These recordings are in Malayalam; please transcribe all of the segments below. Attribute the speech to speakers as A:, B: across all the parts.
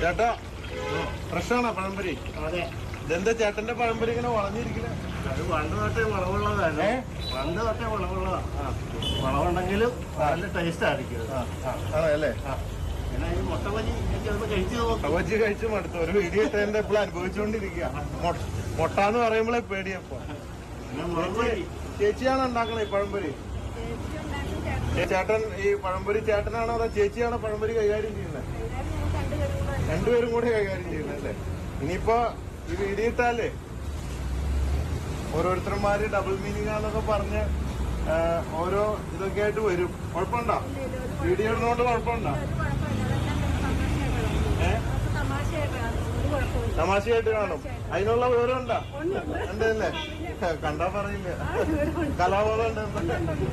A: ചേട്ടാ ഫ്രഷാണോ പഴംപൊരി?
B: അതെ.
A: ഇതെന്താ ചേട്ടന്റെ പഴംപൊരി ഇങ്ങനെ വളഞ്ഞിരിക്കണേ?
B: അത് പണ്ട് തൊട്ടേ വളവുള്ളതാണ്
A: ഏ?
B: പണ്ട് തൊട്ടേ വളവുള്ളതാ. വളവുണ്ടെങ്കിലും നല്ല ടേസ്റ്റ് ആയിരിക്കും.
A: അല്ലേ
B: പിന്നെ ഈ മുട്ട ബജി ഒക്കെ ഒന്ന് കഴിച്ചു
A: മടുത്തു. ഒരു വീഡിയോ ഇട്ടതിന്റെ ഇപ്പോൾ അനുഭവിച്ചുകൊണ്ടിരിക്കുക മുട്ട എന്ന് പറയുമ്പോഴേ പേടിയപ്പോ. ചേച്ചിയാണ് ഉണ്ടാക്കണേ ഈ പഴംപൊരി? ചേട്ടൻ ഈ പഴംപൊരി ചേട്ടനാണോ അതോ ചേച്ചിയാണോ പഴംപൊരി കൈകാര്യം ചെയ്യുന്നത് രണ്ടുപേരും കൂടി കൈകാര്യം ചെയ്യുന്നത് അല്ലേ? ഇനിയിപ്പോ ഈ വീടിയിട്ടാലേ ഓരോരുത്തർമാര് ഡബിൾ മീനിങ് ആന്നൊക്കെ പറഞ്ഞ് ഓരോ ഇതൊക്കെ ആയിട്ട് വരും. കുഴപ്പമുണ്ടോ? വീഡിയോ ഇടുന്നോണ്ട് കുഴപ്പമുണ്ടോ? തമാശയായിട്ട് കാണും. അതിനുള്ള വിവരം ഉണ്ടോ ഉണ്ടല്ലേ? കണ്ടാ പറയില്ല? കലാബോധം ഉണ്ട്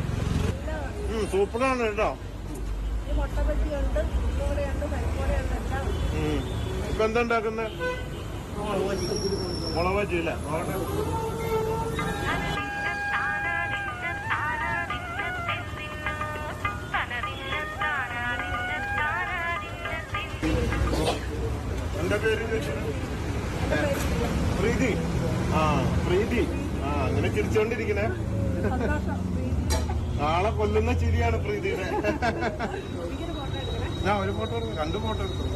A: സൂപ്പറാണ് കേട്ടോ.
C: മുട്ടബജിയുണ്ട് ഉണ്ട് പരിപ്പോടെയുണ്ട്.
A: ഇപ്പൊ എന്താ ഉണ്ടാക്കുന്നത്
B: മുളക് ബജി
A: അല്ലേ. എന്താ പേര്? പ്രീതി. ആ പ്രീതി. ആ അങ്ങനെ ചിരിച്ചോണ്ടിരിക്കണേ നാളെ കൊല്ലുന്ന ചിരിയാണ് പ്രീതിയുടെ. ഞാൻ ഒരു ഫോട്ടോ എടുക്കും. രണ്ട് ഫോട്ടോ എടുക്കും.